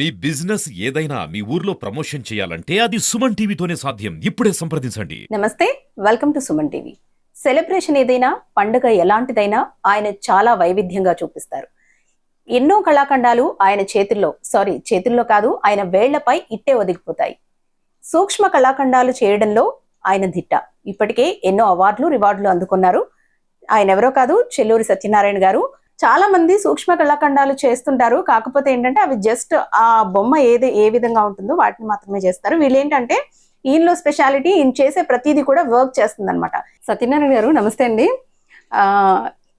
మీ business ఏదైనా మీ ఊర్లో promotion చేయాలంటే అది సుమన్ టీవీతోనే సాధ్యం. ఇప్పుడే సంప్రదించండి. నమస్తే welcome to Suman TV. Celebration ఏదైనా పండుగ ఎలాంటిదైనా ఆయన చాలా వైవిధ్యంగా చూపిస్తారు. ఎన్నో కళాఖండాలు ఆయన చేతుల్లో సారీ చేతుల్లో కాదు ఆయన వేళ్ళపై ఇట్టే ఒదిగిపోతాయి. సూక్ష్మ కళాఖండాలు చేయడంలో ఆయన దిట్ట. ఇప్పటికే ఎన్నో అవార్డులు రివార్డులు అందుకున్నారు. ఆయన ఎవరో కాదు చెల్లూరి సత్యనారాయణ గారు. చాలా మంది సూక్ష్మ కళాఖండాలు చేస్తుంటారు. కాకపోతే ఏంటంటే అవి జస్ట్ ఆ బొమ్మ ఏది ఏ విధంగా ఉంటుందో వాటిని మాత్రమే చేస్తారు. వీళ్ళు ఏంటంటే ఈయనలో స్పెషాలిటీ ఈయన చేసే ప్రతిదీ కూడా వర్క్ చేస్తుంది అనమాట సత్యనారాయణ గారు నమస్తే అండి. ఆ,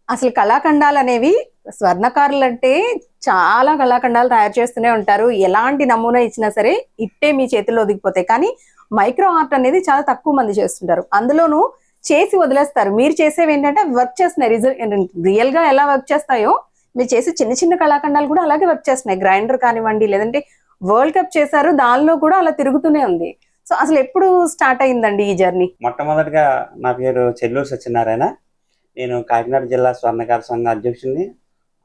అసలు కళాఖండాలు అనేవి స్వర్ణకారులు అంటే చాలా కళాఖండాలు తయారు చేస్తూనే ఉంటారు. ఎలాంటి నమూనా ఇచ్చినా సరే ఇట్టే మీ చేతిలో ఒదిగిపోతాయి. కానీ మైక్రో ఆర్ట్ అనేది చాలా తక్కువ మంది చేస్తుంటారు. అందులోనూ చేసి వదిలేస్తారు. మీరు చేసేవి ఏంటంటే వర్క్ చేస్తున్నాయి. రిజల్ట్ రియల్గా ఎలా వర్క్ చేస్తాయో మీరు చేసే చిన్న చిన్న కళాఖండాలు కూడా అలాగే వర్క్ చేస్తున్నాయి. గ్రైండర్ కానివ్వండి లేదంటే వరల్డ్ కప్ చేశారు దానిలో కూడా అలా తిరుగుతూనే ఉంది. సో అసలు ఎప్పుడు స్టార్ట్ అయిందండి ఈ జర్నీ మొట్టమొదటిగా నా పేరు చెల్లూరు సత్యనారాయణ. నేను కాకినాడ జిల్లా స్వర్ణకార సంఘ అధ్యక్షుడిని.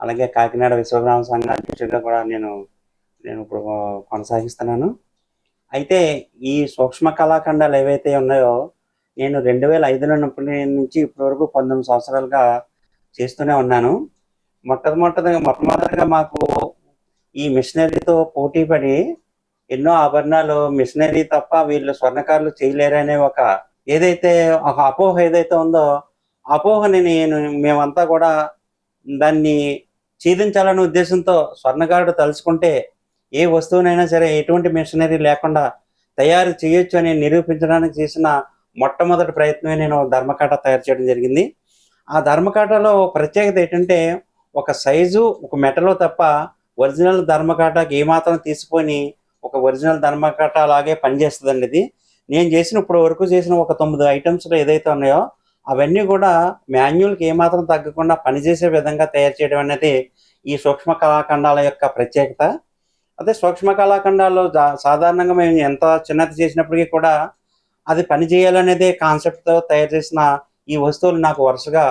అలాగే కాకినాడ విశ్వగ్రామ సంఘ అధ్యక్షుడిగా కూడా నేను నేను ఇప్పుడు కొనసాగిస్తున్నాను. అయితే ఈ సూక్ష్మ కళాఖండాలు ఏవైతే ఉన్నాయో నేను రెండు వేల ఐదులో ఉన్నప్పటి నుంచి ఇప్పటి వరకు పంతొమ్మిది సంవత్సరాలుగా చేస్తూనే ఉన్నాను. మొట్టమొదటిగా మొట్టమొదటిగా మాకు ఈ మిషనరీతో పోటీ పడి ఎన్నో ఆభరణాలు మిషనరీ తప్ప వీళ్ళు స్వర్ణకారులు చేయలేరనే ఒక ఏదైతే ఒక అపోహ ఏదైతే ఉందో అపోహని నేను మేమంతా కూడా దాన్ని ఛేదించాలనే ఉద్దేశంతో స్వర్ణకారుడు తలుచుకుంటే ఏ వస్తువునైనా సరే ఎటువంటి మిషనరీ లేకుండా తయారు చేయొచ్చు అని నిరూపించడానికి చేసిన మొట్టమొదటి ప్రయత్నమే నేను ధర్మకాట తయారు చేయడం జరిగింది. ఆ ధర్మకాటలో ప్రత్యేకత ఏంటంటే ఒక సైజు ఒక మెటలో తప్ప ఒరిజినల్ ధర్మకాటకి ఏమాత్రం తీసుకొని ఒక ఒరిజినల్ ధర్మకాట అలాగే పనిచేస్తుందండి ఇది. నేను చేసిన ఇప్పుడు వరకు చేసిన ఒక తొమ్మిది ఐటమ్స్లో ఏదైతే ఉన్నాయో అవన్నీ కూడా మాన్యువల్కి ఏమాత్రం తగ్గకుండా పనిచేసే విధంగా తయారు చేయడం అనేది ఈ సూక్ష్మ కళాఖండాల యొక్క ప్రత్యేకత. అదే సూక్ష్మ కళాఖండాల్లో సాధారణంగా మేము ఎంత చిన్నది చేసినప్పటికీ కూడా అది పని చేయాలనేదే కాన్సెప్ట్తో తయారు చేసిన ఈ వస్తువులు నాకు వరుసగా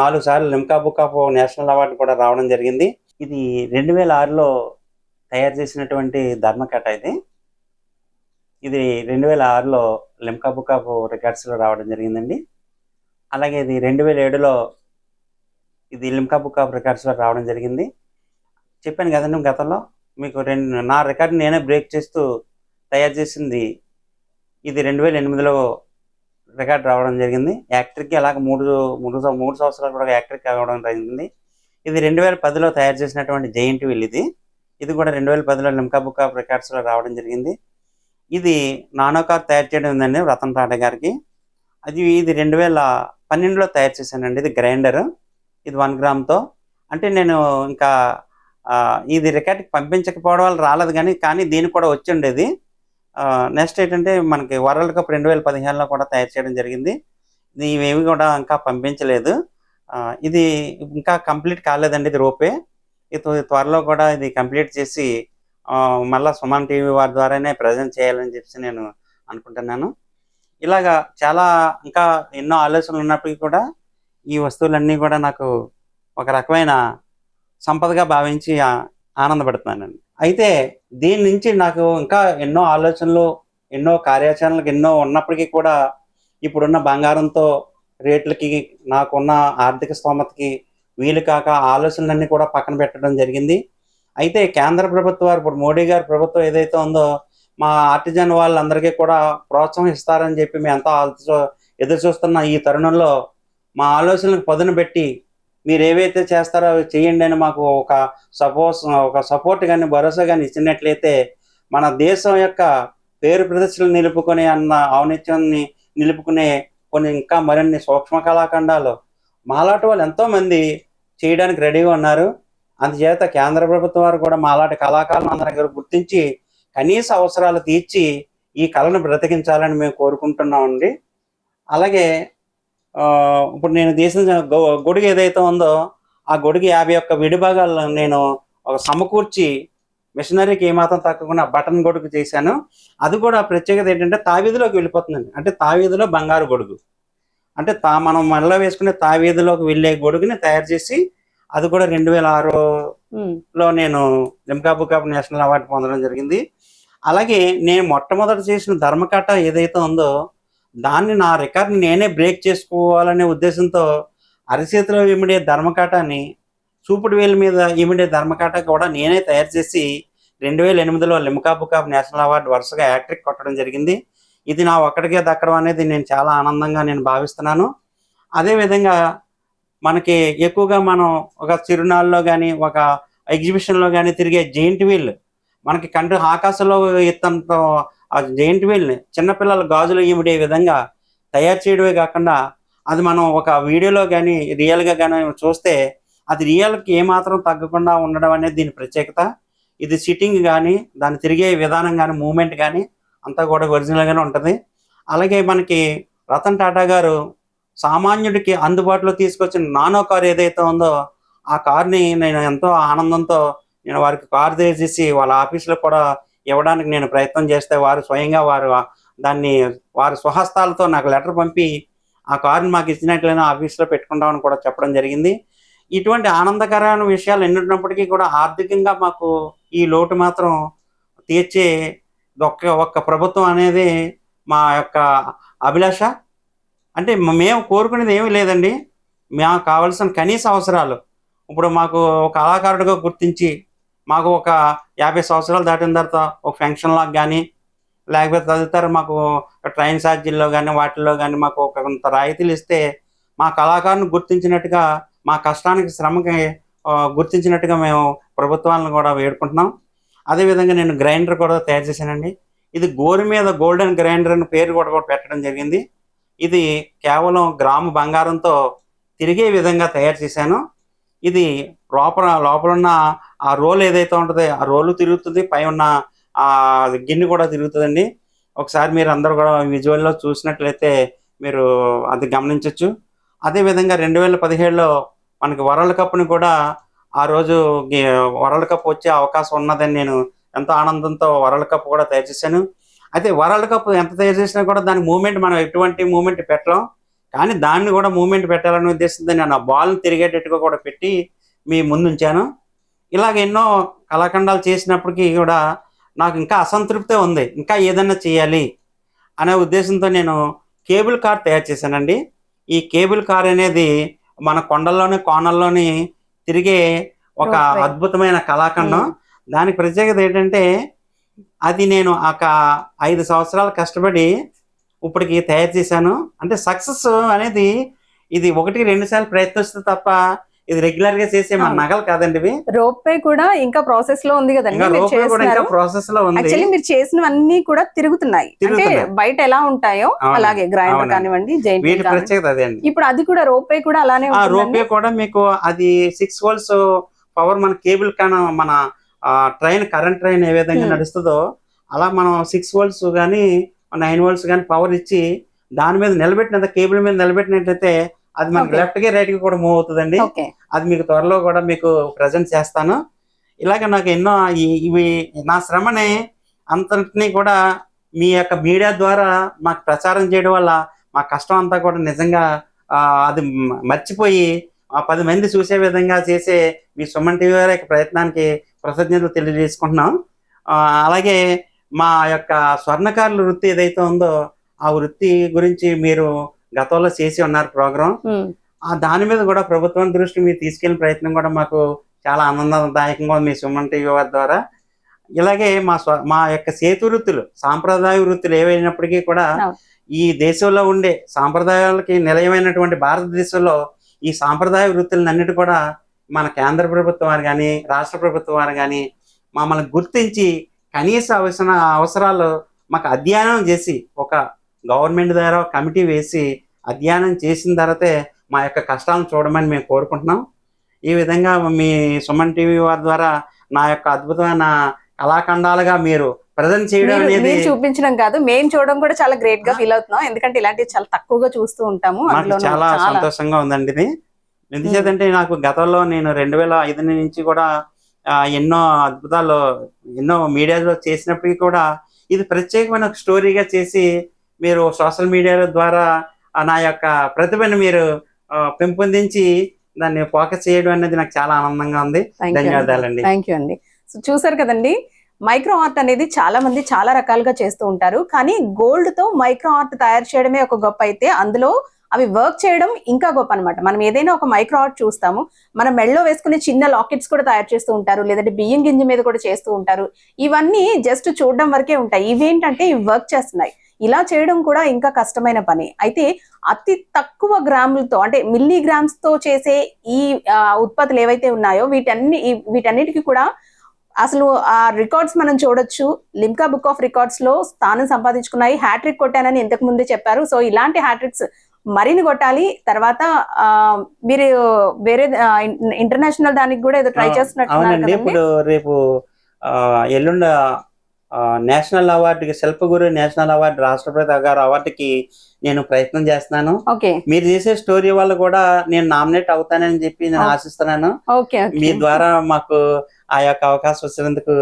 నాలుగు సార్లు Limca book of national award కూడా రావడం జరిగింది. ఇది రెండు వేల ఆరులో తయారు చేసినటువంటి ధర్మకట ఇది. ఇది రెండు వేల ఆరులో లిమ్కా బుక్ ఆఫ్ రికార్డ్స్లో రావడం జరిగిందండి. అలాగే ఇది రెండు వేల ఏడులో ఇది లిమ్కా బుక్ ఆఫ్ రికార్డ్స్లో రావడం జరిగింది. చెప్పాను కదండి గతంలో మీకు రెండు నా రికార్డ్ నేనే బ్రేక్ చేస్తూ తయారు చేసింది ఇది రెండు వేల ఎనిమిదిలో రికార్డ్ రావడం జరిగింది. యాక్టర్కి అలాగే మూడు మూడు మూడు సంవత్సరాలు కూడా యాక్టర్కి అవ్వడం జరిగింది. ఇది రెండు వేల పదిలో తయారు చేసినటువంటి జైంట్ విల్ ఇది. ఇది కూడా రెండు వేల పదిలో లిమ్కా బుక్ ఆఫ్ రికార్డ్స్లో రావడం జరిగింది. ఇది నానో కార్ తయారు చేయడం ఉందండి రతన్ టాటా గారికి. అది ఇది రెండు వేల పన్నెండులో తయారు చేశానండి. ఇది గ్రైండర్. ఇది వన్ గ్రామ్తో. అంటే నేను ఇంకా ఇది రికార్డ్కి పంపించకపోవడం వల్ల రాలేదు కానీ కానీ దీనికి కూడా వచ్చి ఉండేది. నెక్స్ట్ ఏంటంటే మనకి వరల్డ్ కప్ రెండు వేల పదిహేనులో కూడా తయారు చేయడం జరిగింది. ఇది ఇవేవి కూడా ఇంకా పంపించలేదు. ఇది ఇంకా కంప్లీట్ కాలేదండి ఇది రోపే. ఇది త్వరలో కూడా ఇది కంప్లీట్ చేసి మళ్ళీ సుమన్ టీవీ వారి ద్వారానే ప్రజెంట్ చేయాలని చెప్పి నేను అనుకుంటున్నాను. ఇలాగా చాలా ఇంకా ఎన్నో ఆలోచనలు ఉన్నప్పటికీ కూడా ఈ వస్తువులన్నీ కూడా నాకు ఒక రకమైన సంపదగా భావించి ఆనందపడుతున్నానండి. అయితే దీని నుంచి నాకు ఇంకా ఎన్నో ఆలోచనలు ఎన్నో కార్యాచరణలకు ఎన్నో ఉన్నప్పటికీ కూడా ఇప్పుడున్న బంగారంతో రేట్లకి నాకున్న ఆర్థిక స్తోమతకి వీలు కాక ఆలోచనలన్నీ కూడా పక్కన పెట్టడం జరిగింది. అయితే కేంద్ర ప్రభుత్వం వారు ఇప్పుడు మోడీ గారి ప్రభుత్వం ఏదైతే ఉందో మా ఆర్టిజన్ వాళ్ళందరికీ కూడా ప్రోత్సహిస్తారని చెప్పి మేము ఎంతో ఆలోచ ఎదురు చూస్తున్న ఈ తరుణంలో మా ఆలోచనలకు పదును పెట్టి మీరు ఏవైతే చేస్తారో అవి చేయండి అని మాకు ఒక సపోజ్ ఒక సపోర్ట్ కానీ భరోసా కానీ ఇచ్చినట్లయితే మన దేశం యొక్క పేరు ప్రదర్శనలు నిలుపుకునే అన్న ఔన్నత్యాన్ని నిలుపుకునే కొన్ని ఇంకా మరిన్ని సూక్ష్మ కళాఖండాలు మాలాటి వాళ్ళు ఎంతోమంది చేయడానికి రెడీగా ఉన్నారు. అందుచేత కేంద్ర ప్రభుత్వం వారు కూడా మాలాటి కళాకారులను అందరి దగ్గర గుర్తించి కనీస అవసరాలు తీర్చి ఈ కళను బ్రతికించాలని మేము కోరుకుంటున్నామండి. అలాగే ఇప్పుడు నేను తీసిన గొ- గొడుగు ఏదైతే ఉందో ఆ గొడుగు యాభై ఒక్క విడిభాగాలు నేను ఒక సమకూర్చి మిషనరీకి ఏమాత్రం తగ్గకుండా బటన్ గొడుగు చేశాను. అది కూడా ప్రత్యేకత ఏంటంటే తావీధిలోకి వెళ్ళిపోతుందండి. అంటే తావీధిలో బంగారు గొడుగు. అంటే తా మనం మళ్ళీ వేసుకునే తావీధిలోకి వెళ్ళే గొడుగుని తయారు చేసి అది కూడా రెండు వేల ఆరు ఉమ్, లో నేను Limca book of national award పొందడం జరిగింది. అలాగే నేను మొట్టమొదట చేసిన ధర్మకథ ఏదైతే ఉందో దాన్ని నా రికార్డ్ని నేనే బ్రేక్ చేసుకోవాలనే ఉద్దేశంతో అరిచేతిలో ఇమిడే ధర్మకాటాన్ని చూపుడు వేలు మీద ఇమిడే ధర్మకాట కూడా నేనే తయారు చేసి రెండు వేల ఎనిమిదిలో Limca book of national award వరుసగా యాక్ట్రిక్ కొట్టడం జరిగింది. ఇది నా ఒక్కడికే దక్కడం అనేది నేను చాలా ఆనందంగా నేను భావిస్తున్నాను. అదేవిధంగా మనకి ఎక్కువగా మనం ఒక చిరునాళ్ళలో కానీ ఒక ఎగ్జిబిషన్లో కానీ తిరిగే జెయింట్ వీల్ మనకి కంటి ఆకాశంలో ఎత్తంత ఆ జెయింట్ వీల్ని చిన్నపిల్లల గాజులు ఇమిడే విధంగా తయారు చేయడమే కాకుండా అది మనం ఒక వీడియోలో కానీ రియల్గా కానీ చూస్తే అది రియల్కి ఏమాత్రం తగ్గకుండా ఉండడం అనేది దీని ప్రత్యేకత. ఇది సిట్టింగ్ కానీ దాన్ని తిరిగే విధానం కానీ మూమెంట్ కానీ అంతా కూడా ఒరిజినల్గానే ఉంటుంది. అలాగే మనకి రతన్ టాటా గారు సామాన్యుడికి అందుబాటులో తీసుకొచ్చిన నానో కార్ ఏదైతే ఉందో ఆ కార్ని నేను ఎంతో ఆనందంతో నేను వారికి కార్ చేసి వాళ్ళ ఆఫీస్లో కూడా ఇవ్వడానికి నేను ప్రయత్నం చేస్తే వారు స్వయంగా వారు దాన్ని వారి స్వహస్తాలతో నాకు లెటర్ పంపి ఆ కారుని మాకు ఇచ్చినట్లయినా ఆఫీస్లో పెట్టుకుంటామని కూడా చెప్పడం జరిగింది. ఇటువంటి ఆనందకరమైన విషయాలు ఎన్నున్నప్పటికీ కూడా ఆర్థికంగా మాకు ఈ లోటు మాత్రం తీర్చే ఒక్క ఒక్క ప్రభుత్వం అనేది మా యొక్క అభిలాష. అంటే మేము కోరుకునేది ఏమీ లేదండి. మాకు కావలసిన కనీస అవసరాలు. ఇప్పుడు మాకు ఒక కళాకారుడిగా గుర్తించి మాకు ఒక యాభై సంవత్సరాలు దాటిన తర్వాత ఒక ఫంక్షన్ లాగా కానీ లేకపోతే తదితర మాకు ట్రైన్ ఛార్జీల్లో కానీ వాటిల్లో కానీ మాకు ఒక కొంత రాయితీలు ఇస్తే మా కళాకారుని గుర్తించినట్టుగా మా కష్టానికి శ్రమకి గుర్తించినట్టుగా మేము ప్రభుత్వాలను కూడా వేడుకుంటున్నాం. అదేవిధంగా నేను గ్రైండర్ కూడా తయారు చేశానండి. ఇది గోరు మీద గోల్డెన్ గ్రైండర్ అని పేరు కూడా పెట్టడం జరిగింది. ఇది కేవలం గ్రాము బంగారంతో తిరిగే విధంగా తయారు చేశాను. ఇది లోపల లోపలున్న ఆ రోల్ ఏదైతే ఉంటుందో ఆ రోలు తిరుగుతుంది పై ఉన్న ఆ గిన్నె కూడా తిరుగుతుందండి. ఒకసారి మీరు అందరూ కూడా విజువల్లో చూసినట్లయితే మీరు అది గమనించవచ్చు అదేవిధంగా రెండు వేల పదిహేడులో మనకి వరల్డ్ కప్ని కూడా ఆ రోజు వరల్డ్ కప్ వచ్చే అవకాశం ఉన్నదని నేను ఎంతో ఆనందంతో వరల్డ్ కప్ కూడా తయారు చేశాను. అయితే వరల్డ్ కప్ ఎంత తయారు చేసినా కూడా దాని మూమెంట్ మనం ఎటువంటి మూమెంట్ పెట్టలేం. కానీ దాన్ని కూడా మూమెంట్ పెట్టాలనే ఉద్దేశంతో నేను ఆ బాల్ని తిరిగేటట్టుగా కూడా పెట్టి మీ ముందు ఉంచాను ఇలాగ ఎన్నో కళాఖండాలు చేసినప్పటికీ కూడా నాకు ఇంకా అసంతృప్తే ఉంది ఇంకా ఏదైనా చేయాలి అనే ఉద్దేశంతో నేను కేబుల్ కార్ తయారు చేశానండి ఈ కేబుల్ కార్ అనేది మన కొండల్లోని కోణల్లోని తిరిగే ఒక. అద్భుతమైన కళాఖండం Hmm. దానికి ప్రత్యేకత ఏంటంటే అది నేను ఒక ఐదు సంవత్సరాలు కష్టపడి ఇప్పటికి తయారు చేశాను అంటే సక్సెస్ అనేది ఇది ఒకటి రెండు సార్లు ప్రయత్నిస్తే తప్ప ఇది రెగ్యులర్గా చేసే మన. నగలు కాదండి ఇవి రోప్ కూడా ఇంకా ప్రాసెస్లో ఉంది కదండి ఇంకా ప్రాసెస్లో ఉంది యాక్చువల్లీ మీరు చేసినవన్నీ కూడా తిరుగుతున్నాయి అంటే. బయట ఎలా ఉంటాయో. అలాగే గ్రైండర్. కానివ్వండి జైంట్ వీటి ప్రత్యేకత అదే అండి ఇప్పుడు అది కూడా రోప్ కూడా అలానే రోపే కూడా మీకు అది సిక్స్ వోల్ట్స్ పవర్ మన కేబుల్ కాన మన ట్రైన్ కరెంట్ ట్రైన్ ఏ విధంగా Hmm. నడుస్తుందో అలా మనం సిక్స్ వోల్ట్స్ కానీ నైన్ వోల్ట్స్ కానీ పవర్ ఇచ్చి దాని మీద నిలబెట్టిన కేబుల్ మీద నిలబెట్టినట్లయితే అది మనకి. లెఫ్ట్కి రైట్కి కూడా మూవ్ అవుతుందండి. అది మీకు త్వరలో కూడా మీకు ప్రజెంట్ చేస్తాను. ఇలాగ నాకు ఎన్నో ఇవి నా శ్రమని అంతటినీ కూడా మీ యొక్క మీడియా ద్వారా మాకు ప్రచారం చేయడం వల్ల మా కష్టం అంతా కూడా నిజంగా అది మర్చిపోయి ఆ పది మంది చూసే విధంగా చేసే మీ సుమన్ టీవీ వారి యొక్క ప్రయత్నానికి కృతజ్ఞతలు తెలియజేసుకుంటున్నాం. అలాగే మా యొక్క స్వర్ణకారుల వృత్తి ఏదైతే ఉందో ఆ వృత్తి గురించి మీరు గతంలో చేసి ఉన్నారు ప్రోగ్రాం. ఆ దాని మీద కూడా ప్రభుత్వం దృష్టి మీరు తీసుకెళ్ళిన ప్రయత్నం కూడా మాకు చాలా ఆనందదాయకంగా ఉంది మీ సుమన్ టీవీ వారి ద్వారా. ఇలాగే మా స్వ మా యొక్క సేతు వృత్తులు సాంప్రదాయ వృత్తులు ఏవైనప్పటికీ కూడా. ఈ దేశంలో ఉండే సాంప్రదాయాలకి నిలయమైనటువంటి భారతదేశంలో ఈ సాంప్రదాయ వృత్తులన్నిటి కూడా మన కేంద్ర ప్రభుత్వం వారు కానీ రాష్ట్ర ప్రభుత్వం వారు కానీ మమ్మల్ని గుర్తించి కనీస అవసర అవసరాలు మాకు అధ్యయనం చేసి ఒక గవర్నమెంట్ ద్వారా కమిటీ వేసి అధ్యయనం చేసిన తర్వాతే మా యొక్క కష్టాలను చూడమని మేము కోరుకుంటున్నాం. ఈ విధంగా మీ సుమన్ టీవీ వారి ద్వారా నా యొక్క అద్భుతమైన కళాఖండాలుగా మీరు ప్రజెంట్ చేయడం అనేది చూపించడం కాదు మేము చూడడం కూడా చాలా గ్రేట్గా ఫీల్ అవుతున్నాం. ఎందుకంటే ఇలాంటివి చాలా తక్కువగా చూస్తూ ఉంటాము. చాలా సంతోషంగా ఉందండి ఇది. ఎందుచేతంటే నాకు గతంలో నేను రెండు వేల ఐదు నుంచి కూడా ఎన్నో అద్భుతాలు ఎన్నో మీడియాలో చేసినప్పటికీ కూడా ఇది ప్రత్యేకమైన స్టోరీగా చేసి మీరు సోషల్ మీడియా ద్వారా నా యొక్క ప్రతిభను మీరు పెంపొందించి దాన్ని ఫోకస్ చేయడం అనేది నాకు చాలా ఆనందంగా ఉంది. ధన్యవాదాలండి. థ్యాంక్ యూ అండి. సో చూసారు కదండి మైక్రో ఆర్ట్ అనేది చాలా మంది చాలా రకాలుగా చేస్తూ ఉంటారు. కానీ గోల్డ్తో మైక్రో ఆర్ట్ తయారు చేయడమే ఒక గొప్ప అయితే అందులో అవి వర్క్ చేయడం ఇంకా గొప్ప అన్నమాట. మనం ఏదైనా ఒక మైక్రో ఆర్ట్ చూస్తాము మనం మెడలో వేసుకునే చిన్న లాకెట్స్ కూడా తయారు చేస్తూ ఉంటారు లేదంటే బియ్యం గింజ మీద కూడా చేస్తూ ఉంటారు. ఇవన్నీ జస్ట్ చూడడం వరకే ఉంటాయి. ఇవేంటంటే ఇవి వర్క్ చేస్తున్నాయి. ఇలా చేయడం కూడా ఇంకా కష్టమైన పని. అయితే అతి తక్కువ గ్రాములతో అంటే మిల్లీ గ్రామ్స్తో చేసే ఈ ఉత్పత్తులు ఏవైతే ఉన్నాయో వీటన్ని వీటన్నిటికీ కూడా అసలు ఆ రికార్డ్స్ మనం చూడొచ్చు. లిమ్కా బుక్ ఆఫ్ రికార్డ్స్లో స్థానం సంపాదించుకున్నాయి. హ్యాట్రిక్ కొట్టానని ఇంతకు ముందే చెప్పారు. సో ఇలాంటి హ్యాట్రిక్స్ మరిన్ని కొట్టాలి. తర్వాత మీరు వేరే ఇంటర్నేషనల్ దానికి కూడా ఏదో ట్రై చేస్తున్నట్టు ఇప్పుడు రేపు ఎల్లుండ నేషనల్ అవార్డుకి శిల్పగురు నేషనల్ అవార్డు రాష్ట్రపతి గారు అవార్డుకి నేను ప్రయత్నం చేస్తున్నాను. ఓకే. మీరు చేసే స్టోరీ వల్ల కూడా నేను నామినేట్ అవుతానని చెప్పి నేను. ఆశిస్తున్నాను. ఓకే మీ ద్వారా మాకు ఆ యొక్క అవకాశం వచ్చినందుకు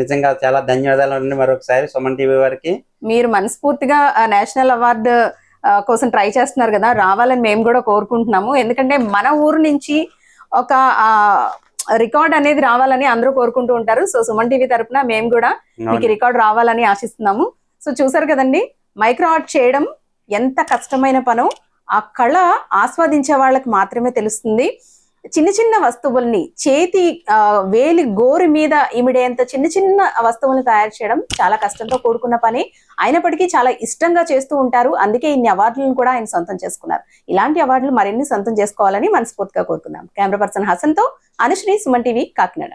నిజంగా చాలా ధన్యవాదాలు అండి మరొకసారి సుమన్ టీవీ వారికి. మీరు మనస్ఫూర్తిగా నేషనల్ అవార్డు కోసం ట్రై చేస్తున్నారు కదా రావాలని మేము కూడా కోరుకుంటున్నాము. ఎందుకంటే మన ఊరు నుంచి ఒక రికార్డ్ అనేది రావాలని అందరూ కోరుకుంటూ ఉంటారు. సో సుమన్ టీవీ తరపున మేము కూడా మీకు రికార్డ్ రావాలని ఆశిస్తున్నాము. సో చూసారు కదండి మైక్రో ఆర్ట్ చేయడం ఎంత కష్టమైన పనో ఆ కళ ఆస్వాదించే వాళ్ళకి మాత్రమే తెలుస్తుంది. చిన్న చిన్న వస్తువుల్ని చేతి వేలి గోరు మీద ఇమిడేంత చిన్న చిన్న వస్తువుల్ని తయారు చేయడం చాలా కష్టంతో కూడుకున్న పని. అయినప్పటికీ చాలా ఇష్టంగా చేస్తూ ఉంటారు. అందుకే ఇన్ని అవార్డులను కూడా ఆయన సొంతం చేసుకున్నారు. ఇలాంటి అవార్డులు మరిన్ని సొంతం చేసుకోవాలని మనస్ఫూర్తిగా కోరుకున్నాం కెమెరా పర్సన్ హసన్తో అనుశ్రీ సుమన్ టీవీ కాకినాడ.